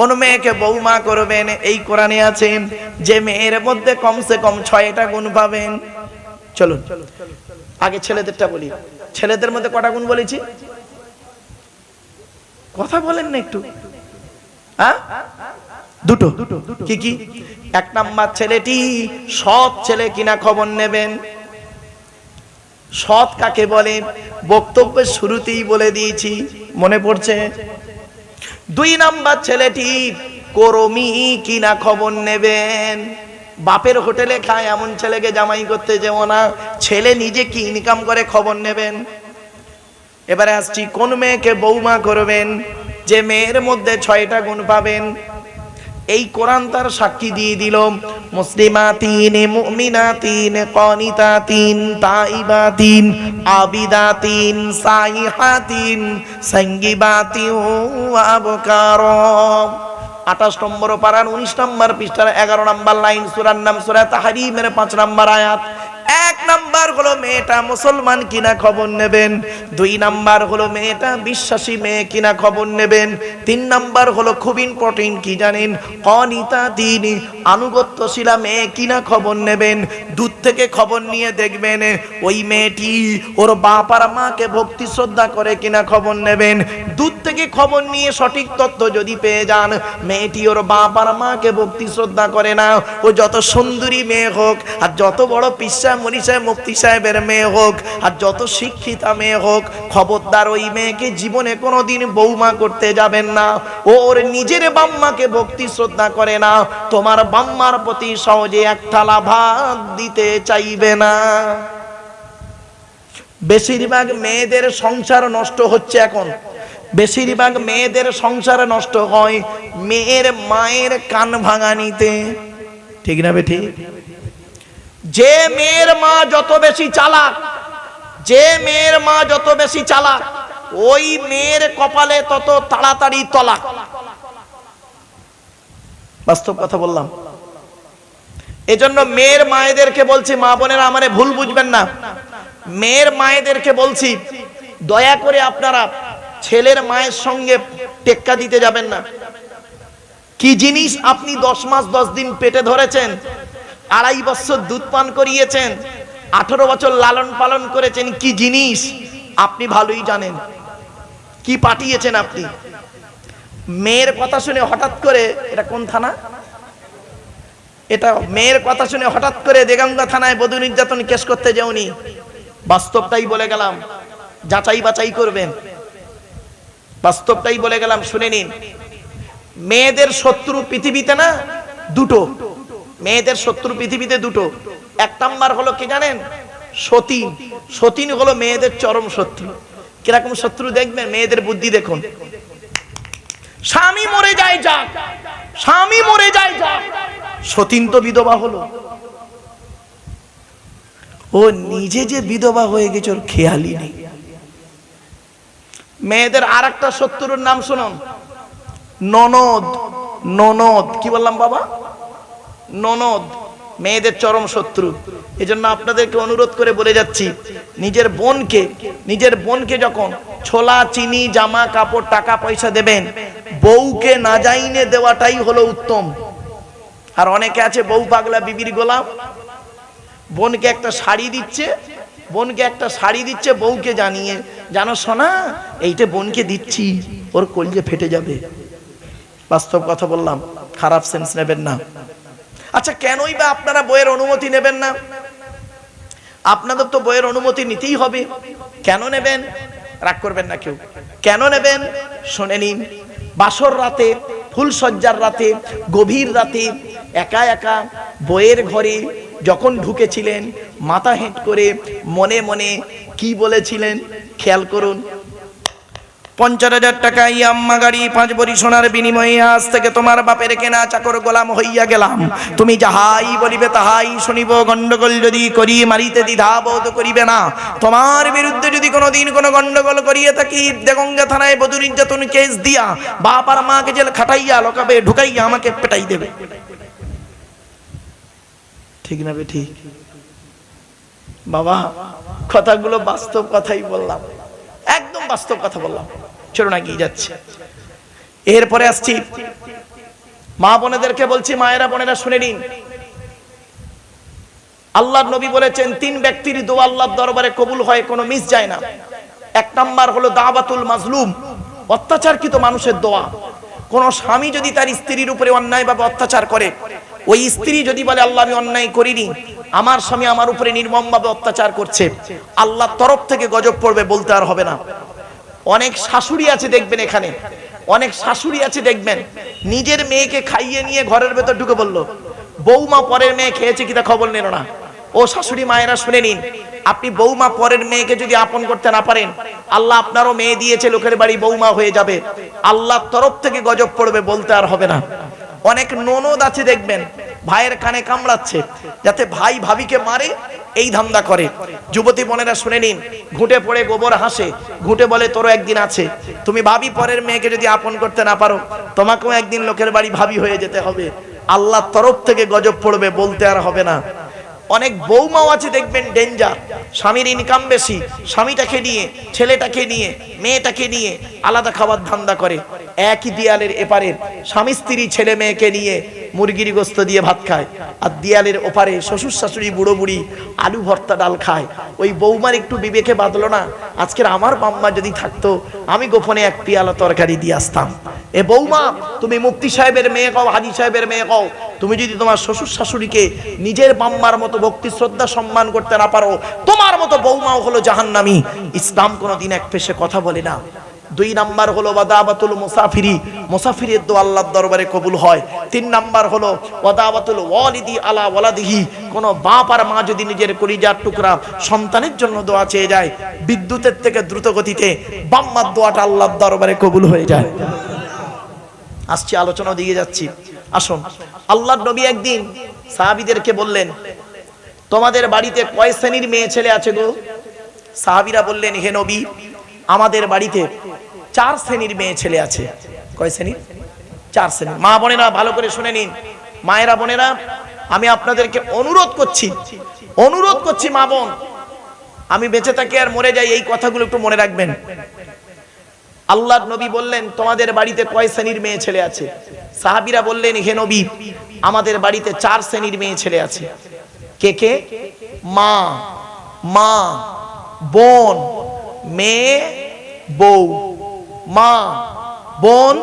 কোন মেয়েকে বৌমা করবেন, এই কোরআনে আছে, যে মেয়ের মধ্যে কমসে কম ছয়টা গুণ পাবেন। চলুন, আগে ছেলেদেরটা বলি। ছেলেদের মধ্যে কটা গুণ বলেছি? কথা বলেন না একটু। হ্যাঁ? দুটো। কি কি? এক নাম্বার ছেলেটি সৎ ছেলে কিনা খবর নেবেন। সৎ কাকে বলে? বক্তব্যের শুরুতেই বলে দিয়েছি, মনে পড়ছে? দুই নাম্বার ছেলেটি করমি কিনা খবর নেবেন? বাপের হোটেলে খায় এমন ছেলেকে জামাই করতে যেও না। ছেলে নিজে কি ইনকাম করে খবর নেবেন? এবারে আসছি, কোন মেয়েকে বৌমা করবেন? যে মেয়ের মধ্যে ছয়টা গুণ পাবেন। এই কোরআন তার সাক্ষী দিয়ে দিল। মুসলিমাতিন, মুমিনাতিন, কনিতাতিন, তাইবাতিন, আবিদাতিন, সাইহাতিন সঙ্গীবাতিন আবকার। আঠাশ নম্বর পারান উনিশ নম্বর পৃষ্ঠার এগারো নম্বর লাইন, সুরার নাম সুরা তাহারিমের পাঁচ নম্বর আয়াত। নাম্বার হলো মেয়েটা মুসলমান কিনা খবর নেবেন। দুই নাম্বার হলো মেয়েটা বিশ্বাসী মেয়ে কিনা খবর নেবেন। তিন নাম্বার হলো খুব ইম্পর্টেন্ট কি জানেন? অনিতা দিন আনুগত্যশীলা মেয়ে কিনা খবর নেবেন। দূর থেকে খবর নিয়ে দেখবেন, ওই মেয়েটি ওর বাপ আর মাকে ভক্তি শ্রদ্ধা করে কিনা খবর নেবেন। দূর থেকে খবর নিয়ে সঠিক তথ্য যদি পেয়ে যান, মেয়েটি ওর বাপ আর মাকে ভক্তি শ্রদ্ধা করে না। ও যত সুন্দরী মেয়ে হোক, আর যত বড় পিসা মনীষা মুক্তি সাহেবের মেয়ে হোক, আর যত শিক্ষিতা মেয়ে হোক, খবরদার ওই মেয়েকে জীবনে কোনোদিন বৌমা করতে যাবেন না। ও ওর নিজের বাম্মাকে ভক্তি শ্রদ্ধা করে না। তোমার বাম্মার প্রতি সহজে এক থালা ভাত দিতে চাইবে না। বেশিরভাগ মেয়েদের সংসার নষ্ট হচ্ছে এখন। বেশিরভাগ মেয়েদের সংসার নষ্ট হয় মেয়ের মায়ের কান ভাঙানিতে। ঠিক না বে ঠিক যে মেয়ের মা যত বেশি চালাক, যে মেয়ের মা যত বেশি চালাক, ওই মেয়ের কপালে তত তাড়াতাড়ি তলাক। বাস্তব কথা বললাম। এজন্য মেয়ের মায়েদেরকে বলছি, মা বোনেরা আমারে ভুল বুঝবেন না। মেয়ের মায়েদেরকে বলছি, দয়া করে আপনারা ছেলের মায়ের সঙ্গে টেক্কা দিতে যাবেন না। কি জিনিস আপনি দশ মাস, দশ দিন পেটে ধরেছেন? আড়াই বছর দুধ পান করিয়েছেন? আঠারো বছর লালন পালন করেছেন? কি জিনিস? আপনি ভালোই জানেন। কি পাঠিয়েছেন আপনি? মেয়ের কথা শুনে হঠাৎ করে, এটা কোন থানা? এটা মেয়ের কথা শুনে হঠাৎ করে দেগাঙ্গা থানায় বধূ নির্যাতন কেস করতে যাওনি। বাস্তবটাই বলে গেলাম, যাচাই বাছাই করবেন। বাস্তবটাই বলে গেলাম, শুনে নিন। মেয়েদের শত্রু পৃথিবীতে না, দুটো। মেয়েদের শত্রু পৃথিবীতে দুটো। এক নাম্বার হলো কি জানেন? সতীন। সতীন হলো মেয়েদের চরম শত্রু। কীরকম শত্রু দেখবেন? মেয়েদের বুদ্ধি দেখুন। স্বামী মরে যায় যা স্বামী মরে যায় যা সতীন তো বিধবা হলো। ও নিজে যে বিধবা হয়ে গেছে, ওর খেয়ালই নেই। মেয়েদের আর একটা শত্রুর নাম শুনুন। ননদ ননদ, কি বললাম বাবা? ননদ, মেয়েদের চরম শত্রু। এই জন্য আপনাদেরকে অনুরোধ করে বলে যাচ্ছি, নিজের বোনকে নিজের বোনকে যখন ছোলা, চিনি, জামা, কাপড়, টাকা, পয়সা দেবেন, বউকে না যাইনে দেওয়াটাই হলো উত্তম। আর অনেকে আছে বউ পাগলা, বিবির গোলাম বোনকে একটা শাড়ি দিচ্ছে বোনকে একটা শাড়ি দিচ্ছে, বউকে জানিয়ে, জানো শোনা এইটা বোনকে দিচ্ছি, ওর কলজে ফেটে যাবে। বাস্তব কথা বললাম, খারাপ সেন্স নেবেন না। আচ্ছা কেনই বা আপনারা বইয়ের অনুমতি নেবেন না? আপনাদের তো বইয়ের অনুমতি নিতেই হবে। কেন নেবেন? রাগ করবেন না কেউ। কেন নেবেন? শুনে নিন। বাসর রাতে ফুলসজ্জার রাতে, গভীর রাতে, একা একা বইয়ের ঘরে যখন ঢুকেছিলেন মাথা হেঁট করে মনে মনে কি বলেছিলেন? খেয়াল করুন। পঞ্চাশ হাজার টাকা ইয়াম্মা গাড়ি পাঁচ বড়ি সোনার বিনিময়ে আজ থেকে তোমার বাপের কেনা চাকর গোলাম হইয়া গেলাম। তুমি যাহাই বলিবে তাহাই শুনিব গন্ডগোল যদি করি মারিতে দ্বিধা বোধ করিবে না। তোমার বিরুদ্ধে যদি কোনোদিন কোনো গন্ডগোল করিয়ে থাকি, দেগঙ্গা থানায় বধূ নির্যাতন কেস দিয়া বাপ আর মাকে জেল খাটাইয়া লোকাবে ঢুকাইয়া আমাকে পেটাই দেবে। ঠিক না বে ঠিক? বাবা, কথাগুলো বাস্তব কথাই বললাম। একদম বাস্তব কথা বললাম। চলো না গিয়ে যাচ্ছে। এরপরে আসছি। মা বোনেদেরকে বলছি, মায়েরা বোনেরা শুনে নিন। আল্লাহর নবী বলেছেন, তিন ব্যক্তির দোয়া আল্লাহর দরবারে কবুল হয়, কোনো মিস যায় না। এক নাম্বার হলো দাওয়াতুল মাজলুম, অত্যাচারকৃত মানুষের দোয়া। কোন স্বামী যদি তার স্ত্রীর উপরে অন্যায়ভাবে অত্যাচার করে, ওই স্ত্রী যদি বলে, আল্লাহ, আমি অন্যায় করিনি। আমার স্বামী আমার উপরে নির্মমভাবে অত্যাচার করছে। আল্লাহর তরফ থেকে গজব পড়বে বলতে আর হবে না। অনেক শাশুড়ি আছে দেখবেন এখানে। অনেক শাশুড়ি আছে দেখবেন। নিজের মেয়েকে খাইয়ে নিয়ে ঘরের ভেতর ঢুকে বলল, বৌমা পরের মেয়ে খেয়েছে কিনা খবর নিল না? ও শাশুড়ি মায়েরা শুনে নিন, আপনি বৌমা পরের মেয়েকে যদি আপন করতে না পারেন, আল্লাহ আপনারও মেয়ে দিয়েছে, লোকের বাড়ি বৌমা হয়ে যাবে। আল্লাহর তরফ থেকে গজব পড়বে বলতে আর হবে না। অনেক ননদ আছে দেখবেন। ভাইয়ের কানে কামড়াচ্ছে, যাতে ভাই ভাবিকে মারে, এই ধান্দা করে। যুবতী বোনেরা শুনে নিন, ঘুঁটে পড়ে গোবর হাসে, ঘুঁটে বলে, তোরও একদিন আছে। তুমি ভাবি পরের মেয়েকে যদি আপন করতে না পারো, তোমাকেও একদিন লোকের বাড়ি ভাবি হয়ে যেতে হবে। আল্লাহর তরফ থেকে গজব পড়বে বলতে আর হবে না। অনেক বৌমাও আছে, দেখবেন ডেঞ্জার স্বামীর ইনকাম বেশি, স্বামীটাকে নিয়ে, ছেলেটাকে নিয়ে, মেয়েটাকে নিয়ে আলাদা খাবার ধান্দা করে। একই দিয়ালের এপারের স্বামী স্ত্রী ছেলে মেয়েকে নিয়ে মুরগির গোস্ত দিয়ে ভাত খায়। আর দিয়ালের ওপারে শ্বশুর শাশুড়ি, বুড়ো বুড়ি আলু ভর্তা ডাল খায়। ওই বৌমার একটু বিবেকে বাঁধলো না, আজকের আমার বাম্মা যদি থাকতো, আমি গোপনে এক পিয়ালা তরকারি দিয়ে আসতাম। এ বৌমা, তুমি মুক্তি সাহেবের মেয়ে কও, হাজি সাহেবের মেয়ে কও তুমি যদি তোমার শ্বশুর শাশুড়িকে নিজের বাম্মার মতো ভক্তি, শ্রদ্ধা, সম্মান করতে না পারো, তোমার মতো বৌমাও হলো জাহান্নামী। ইসলাম কোনোদিন এক পেশে কথা বলে না। দুই নাম্বার হলো ওয়াদাবাতুল মুসাফিরি। মুসাফিরের দোয়া আল্লাহর দরবারে কবুল হয়। তিন নাম্বার হলো ওয়াদাবাতুল ওয়ালিদি আলা ওয়ালাদিহি। কোন বাপ আর মা যদি নিজের কলিজার টুকরা সন্তানের জন্য দোয়া চেয়ে যায়, বিদ্যুতের থেকে দ্রুত গতিতে বাম্মার দোয়াটা আল্লাহর দরবারে কবুল হয়ে যায়। আসছি আলোচনা দিয়ে যাচ্ছি। আসুন। আল্লাহর নবী একদিন সাহাবীদেরকে বললেন, তোমাদের বাড়িতে কয় শ্রেণির মেয়ে ছেলে আছে গো? সাহাবীরা বললেন, হে নবী, আমাদের বাড়িতে চার শ্রেণির মেয়ে ছেলে আছে। কয় শ্রেণির চার শ্রেণির মা বোনেরা, ভালো করে শুনে নিন। মায়েরা, বোনেরা, আমি আপনাদেরকে অনুরোধ করছি অনুরোধ করছি মা বোন, আমি বেঁচে থাকি আর মরে যাই, এই কথাগুলো একটু মনে রাখবেন। আল্লাহর নবী বললেন, তোমাদের বাড়িতে কয় শ্রেণির মেয়ে ছেলে আছে? সাহাবিরা বললেন, হে নবী, আমাদের বাড়িতে চার শ্রেণির মেয়ে ছেলে আছে। কে কে? মা মা, বোন, মেয়ে, বউ। মা, বোন,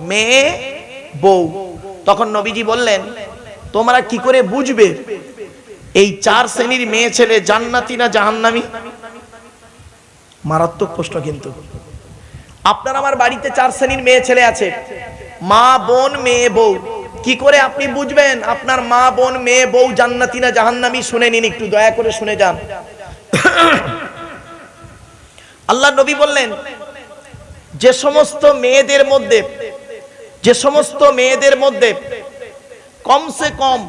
মেয়ে, বউ। তখন নবীজি বললেন, তোমরা কি করে বুঝবে এই চার শ্রেণির মেয়ে ছেলে জান্নাতি না জাহান্নামি? মারাত্মক প্রশ্ন কিন্তু। আপনার আমার বাড়িতে চার শ্রেণির মেয়ে ছেলে আছে। মা বোন, মেয়ে বউ। কি করে আপনি বুঝবেন? আপনার মা বোন, মেয়ে বউ জান্নাতি না জাহান্নামি? শুনে নিন একটু, দয়া করে শুনে যান। আল্লাহ নবী বললেন, যে সমস্ত মেয়েদের মধ্যে, যে সমস্ত মেয়েদের মধ্যে কমসে কম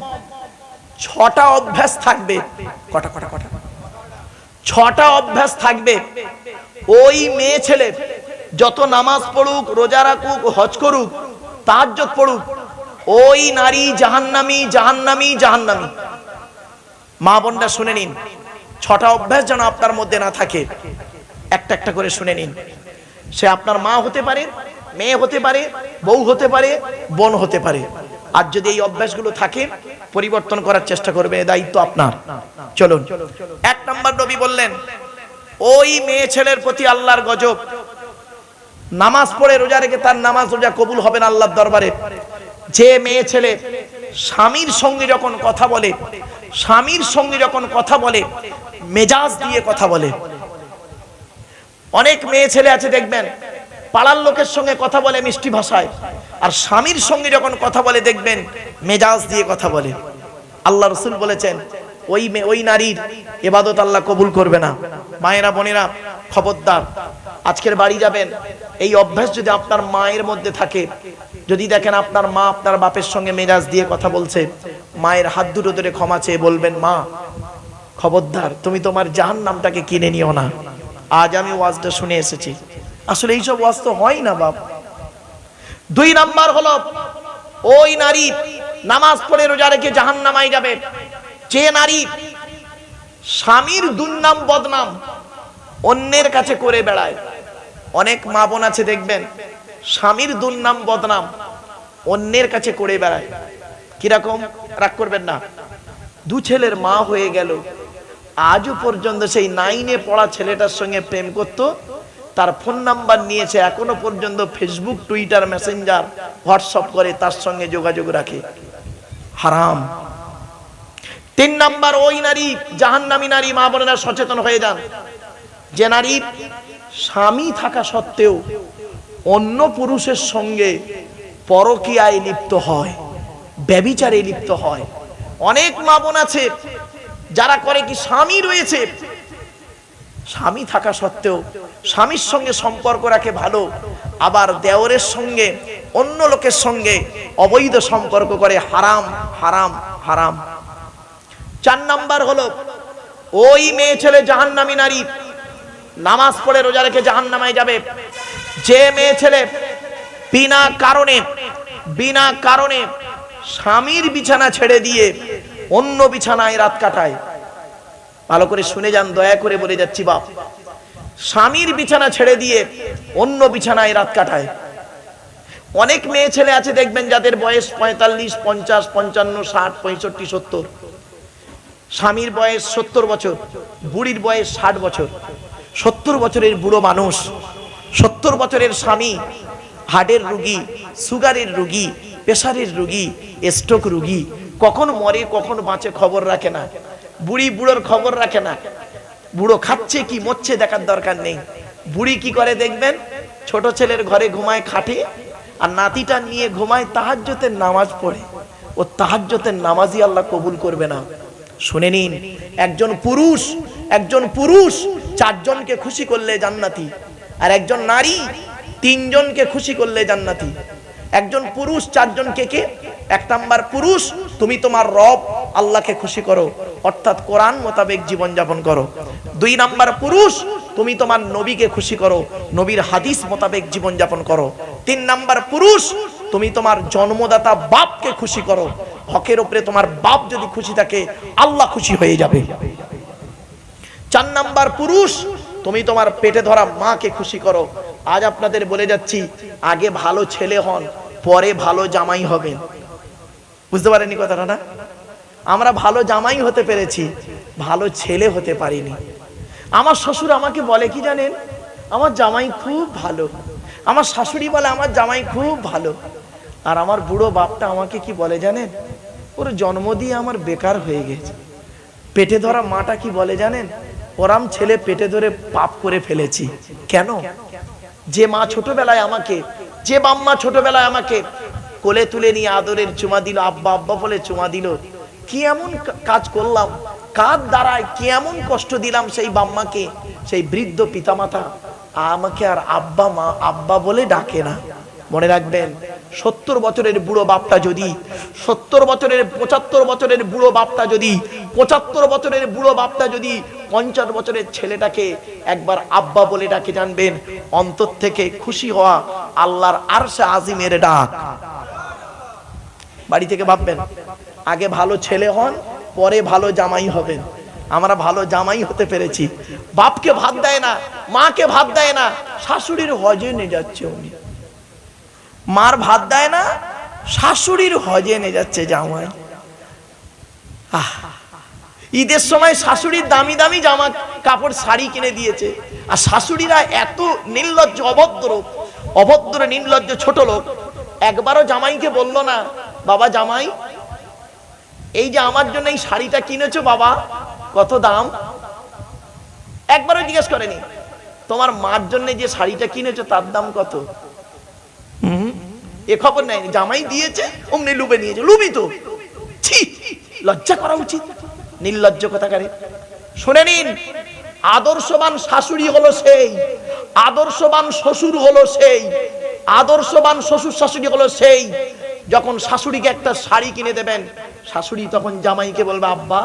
ছটা অভ্যাস থাকবে। কটা কটা কটা? ছটা অভ্যাস থাকবে। ওই মেয়ে ছেলে যত নামাজ পড়ুক, রোজা রাখুক, হজ করুক তাহাজ্জত পড়ুক। ওই নারী জাহান্নামি জাহান্নামি জাহান্নামি। মা বোনটা শুনে নিন, ছটা অভ্যাস যেন আপনার মধ্যে না থাকে। একটা একটা করে শুনে নিন। সে আপনার মা হতে পারে, মেয়ে হতে পারে, বউ হতে পারে, বোন হতে পারে। আর যদি এই অভ্যাসগুলো থাকে, পরিবর্তন করার চেষ্টা করবে দায়িত্ব আপনার। চলুন। এক নম্বর নবী বললেন, ওই মেয়ে ছেলের প্রতি আল্লাহর গজব। নামাজ পড়ে রোজা রেখে তার নামাজ রোজা কবুল হবে না আল্লাহর দরবারে। যে মেয়ে ছেলে স্বামীর সঙ্গে যখন কথা বলে, স্বামীর সঙ্গে যখন কথা বলে, মেজাজ দিয়ে কথা বলে। অনেক মেয়ে ছেলে আছে দেখবেন, পাড়ার লোকের সঙ্গে কথা বলে মিষ্টি ভাষায়, আর স্বামীর সঙ্গে যখন কথা বলে দেখবেন, মেজাজ দিয়ে কথা বলে। আল্লাহ রসুল বলেছেন, ওই ওই নারীর এবাদত আল্লাহ কবুল করবে না। মায়েরা, বোনেরা, খবরদার আজকের বাড়ি যাবেন। এই অভ্যাস যদি আপনার মায়ের মধ্যে থাকে, যদি দেখেন আপনার মা আপনার বাপের সঙ্গে মেজাজ দিয়ে কথা বলছে, মায়ের হাত দুটো ধরে ক্ষমা চেয়ে বলবেন, মা, খবরদার, তুমি তোমার জাহান নামটাকে কিনে নিও না। আজ আমি ওয়াজটা শুনে এসেছি। আসলে এইসব ওয়াজ তো হয় না, বাপ। দুই নাম্বার হলো, ওই নারী নামাজ পড়ে রোজা রেখে জাহান নামাই যাবে। যে নারী স্বামীর দুর্নাম বদনাম অন্যের কাছে করে বেড়ায়। অনেক মা বোন আছে, দেখবেন, স্বামীর দুর্নাম, বদনাম অন্যের কাছে করে বেড়ায়। কীরকম? রাগ করবেন না। দু ছেলের মা হয়ে গেল। আজও পর্যন্ত সেই নাইনে পড়া ছেলেটার সঙ্গে প্রেম করত। তার ফোন নাম্বার নিয়েছে, এখনও পর্যন্ত ফেসবুক, টুইটার, মেসেঞ্জার, হোয়াটসঅ্যাপ করে তার সঙ্গে যোগাযোগ রাখে। হারাম। তিন নাম্বার, ওই নারী, জাহান্নামী নারী, মা বোনেরা সচেতন হয়ে যান। যে নারী স্বামী থাকা সত্ত্বেও অন্য পুরুষের সঙ্গে পরকীয়ায় লিপ্ত হয়, ব্যবিচারে লিপ্ত হয়। অনেক মা বোন আছে, যারা করে কি স্বামী রয়েছে। স্বামী থাকা সত্ত্বেও স্বামীর সঙ্গে সম্পর্ক রাখে ভালো, আবার দেওরের সঙ্গে, অন্য লোকের সঙ্গে অবৈধ সম্পর্ক করে হারাম হারাম হারাম। চার নাম্বার হলো, ওই মেয়ে ছেলে জাহান্নামী নারী নামাজ পড়ে রোজা রেখে জাহান্নামায় যাবে। যে মেয়ে ছেলে বিনা কারণে বিনা কারণে স্বামীর বিছানা ছেড়ে দিয়ে অন্য বিছানায় রাত কাটায়। ভালো করে শুনে যান, দয়া করে বলে যাচ্ছি, বাপ। স্বামীর বিছানা ছেড়ে দিয়ে অন্য বিছানায় রাত কাটায়। অনেক মেয়ে ছেলে আছে, দেখবেন যাদের বয়স পঁয়তাল্লিশ, পঞ্চাশ, পঞ্চান্ন, ষাট, পঁয়ষট্টি, সত্তর। স্বামীর বয়স সত্তর বছর, বুড়ির বয়স ষাট বছর। সত্তর বছরের বুড়ো মানুষ, সত্তর বছরের স্বামী হার্টের রুগী, সুগারের রুগী, প্রেশারের রুগী স্ট্রোক রুগী, কখন মরে, কখন বাঁচে খবর রাখে না। বুড়ি বুড়োর খবর রাখে না। বুড়ো খাচ্ছে কি, মরছে দেখার দরকার নেই। বুড়ি কি করে দেখবেন? ছোট ছেলের ঘরে ঘুমায় খাটে, আর নাতিটা নিয়ে ঘুমায় তাহাজ্যতের নামাজ পড়ে। ও তাহাজ্যতের নামাজই আল্লাহ কবুল করবে না। শুনে নিন, একজন পুরুষ একজন পুরুষ চারজনকে খুশি করলে জান্নাতি, আর একজন নারী তিনজনকে খুশি করলে জান্নাতি। একজন পুরুষ চারজনকে কে? এক নাম্বার পুরুষ, তুমি তোমার রব আল্লাহকে খুশি করো, অর্থাৎ কোরআন মোতাবেক জীবন যাপন করো। দুই নাম্বার পুরুষ, তুমি তোমার নবীকে খুশি করো, নবীর হাদিস মোতাবেক জীবন যাপন করো। তিন নাম্বার পুরুষ, তুমি তোমার জন্মদাতা বাপকে খুশি করো, হকের উপরে তোমার বাপ যদি খুশি থাকে, আল্লাহ খুশি হয়ে যাবে। চার নাম্বার পুরুষ, তুমি তোমার পেটে ধরা মাকে খুশি করো। আজ আপনাদের বলে যাচ্ছি, আগে ভালো ছেলে হন, পরে ভালো জামাই হবেন। বুঝতে পারেনি কথাটা না আমরা ভালো জামাই হতে পেরেছি, ভালো ছেলে হতে পারিনি। আমার শ্বশুর আমাকে বলে কি জানেন? আমার জামাই খুব ভালো। আমার শাশুড়ি বলে আমার জামাই খুব ভালো। আর আমার বুড়ো বাপটা আমাকে কি বলে জানেন? ওর জন্ম দিয়ে আমার বেকার হয়ে গেছে। পেটে ধরা মাটা কি বলে জানেন? ওরাম ছেলে পেটে ধরে পাপ করে ফেলেছি। কেন? যে মা ছোটবেলায় আমাকে, যে বাম্মা ছোটবেলায় আমাকে কোলে তুলে নিয়ে আদরের চুমা দিল, আব্বা আব্বা বলে চুমা দিল, কি এমন কাজ করলাম? কার দ্বারায় কি এমন কষ্ট দিলাম সেই বাম্মাকে? সেই বৃদ্ধ পিতামাতা, আমাকে আর আব্বা মা, আব্বা বলে ডাকে না। মনে রাখবেন সত্তর বছরের বুড়ো বাপটা যদি, সত্তর বছরের, পঁচাত্তর বছরের বুড়ো বাপটা যদি, পঁচাত্তর বছরের বুড়ো বাপটা যদি পঞ্চাশ বছরের ছেলেটাকে একবার আব্বা বলে ডাকে জানবেন, অন্তর থেকে খুশি হওয়া আল্লাহর আরশে আজিমের ডাক। বাড়ি থেকে ভাববেন, আগে ভালো ছেলে হন, পরে ভালো জামাই হবেন। আমরা ভালো জামাই হতে পেরেছি। বাপকে ভাত দেয় না, মাকে ভাত দেয় না, শাশুড়ির হজে নিয়ে যাচ্ছে উনি। মার ভাত দেয় না, শাশুড়ির হজে নিয়ে যাচ্ছে জামাই। আহ, ঈদের সময় শাশুড়ির দামি দামি জামা কাপড় শাড়ি কিনে দিয়েছে। আর শাশুড়িরা এত নির্লজ্জ, অভদ্র অভদ্র, নির্লজ্জ ছোট লোক, একবারও জামাইকে বলল না, বাবা জামাই, এই যে আমার জন্য এই শাড়িটা কিনেছো বাবা, কত দাম? একবারও জিজ্ঞেস করেনি, তোমার মার জন্য যে শাড়িটা কিনেছো তার দাম কত? এ খবর নেয়নি, জামাই দিয়েছে, অমনি লুবে নিয়েছে লুবি তো? ছি, লজ্জা করা উচিত, নির্লজ্জ কথাকারে। শুনে নিন, আদর্শবান শাশুড়ি হলো সেই, আদর্শবান শ্বশুর হলো সেই, আদর্শবান শ্বশুর শাশুড়ি হলো সেই। যখন শাশুড়িকে একটা শাড়ি কিনে দেবেন, শাশুড়ি তখন জামাইকে বলবে, আব্বা,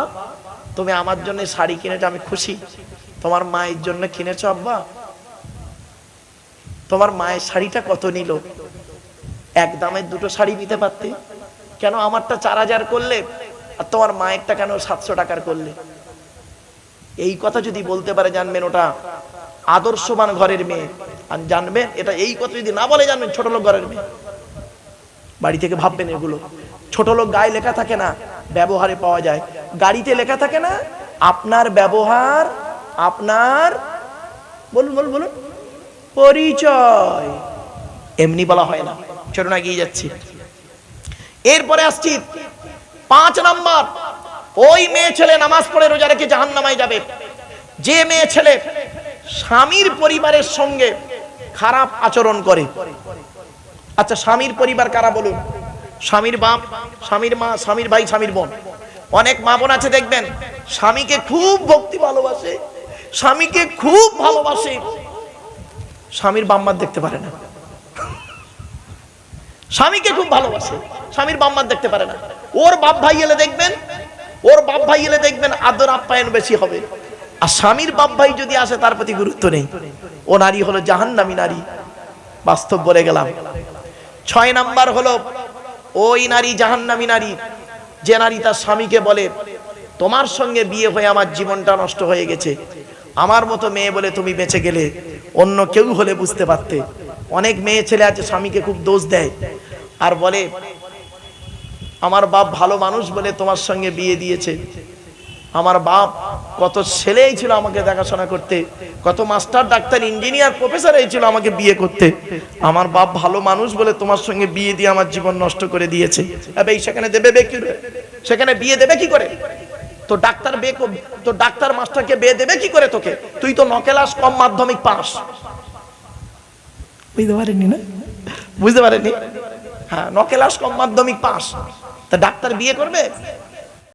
তুমি আমার জন্য শাড়ি কিনেছো, আমি খুশি। তোমার মায়ের জন্য কিনেছো, আব্বা। তোমার মায়ের শাড়িটা কত নিল? এক দামের দুটো শাড়ি নিতে পারতে। কেন আমারটা চার হাজার করলে আর তোমার মায়েরটা কেন সাতশো টাকার করলে? এই কথা যদি বলতে পারে জানবেন ওটা আদর্শবান ঘরের মেয়ে। আর জানবেন এটা এই কথা যদি না বলে জানবেন ছোট লোক ঘরের মেয়ে। বাড়ি থেকে ভাববেন এগুলো। ছোট লোক গায়ে লেখা থাকে না, ব্যবহারে পাওয়া যায়। গাড়িতে লেখা থাকে না, আপনার ব্যবহার, আপনার, বলুন বলুন বলুন, পরিচয়। এমনি বলা হয় না। চলুন এগিয়ে যাচ্ছি। এরপরে আসছি পাঁচ নাম্বার। ওই মেয়ে ছেলে নামাজ পড়ে রোজা রেখে জাহান নামায় যাবে। যে মেয়ে ছেলে স্বামীর পরিবারের সঙ্গে খারাপ আচরণ করে। আচ্ছা স্বামীর পরিবার কারা বলুন? স্বামীর বাপ, স্বামীর মা, স্বামীর ভাই, স্বামীর বোন। অনেক মা বোন আছে, দেখবেন, স্বামীকে খুব ভক্তি ভালোবাসে, স্বামীকে খুব ভালোবাসে। স্বামীর বাম্মার দেখতে পারে না। স্বামীকে খুব ভালোবাসে। স্বামীর বাম্মার দেখতে পারে না। ওর বাপ ভাই এলে দেখবেন, ওর বাপ ভাই এলে দেখবেন আদর আপ্যায়ন বেশি হবে। আর স্বামীর বাপ ভাই যদি আসে, তার প্রতি গুরুত্ব নেই। ও নারী হলো জাহান্নামী নারী। বাস্তব বলে গেলাম। ছয় নাম্বার হলো, ওই নারী জাহান্নামী নারী, যে নারী তার স্বামীকে বলে, তোমার সঙ্গে বিয়ে হয়ে আমার জীবনটা নষ্ট হয়ে গেছে। আমার মতো মেয়ে বলে তুমি বেঁচে গেলে অন্য কেউ হলে বুঝতে পারতে। অনেক মেয়ে ছেলে আছে, স্বামীকে খুব দোষ দেয়। আর বলে, আমার বাপ ভালো মানুষ বলে তোমার সঙ্গে বিয়ে দিয়েছে। আমার বাপ কত ছেলেই ছিল আমাকে দেখাশোনা করতে। কত মাস্টার, ডাক্তার, ইঞ্জিনিয়ার প্রফেসর ছিল আমাকে বিয়ে করতে। আমার বাপ ভালো মানুষ বলে তোমার সঙ্গে বিয়ে দিয়ে আমার জীবন নষ্ট করে দিয়েছে। সেখানে দেবে কি সেখানে বিয়ে দেবে কি করে? তো ডাক্তার বে তো ডাক্তার মাস্টারকে বিয়ে দেবে কি করে তোকে? তুই তো নকেলাস, কম মাধ্যমিক পাস। বুঝতে পারেননি না? বুঝতে পারেননি? হ্যাঁ নকেলাস কম মাধ্যমিক পাস। তা ডাক্তার বিয়ে করবে?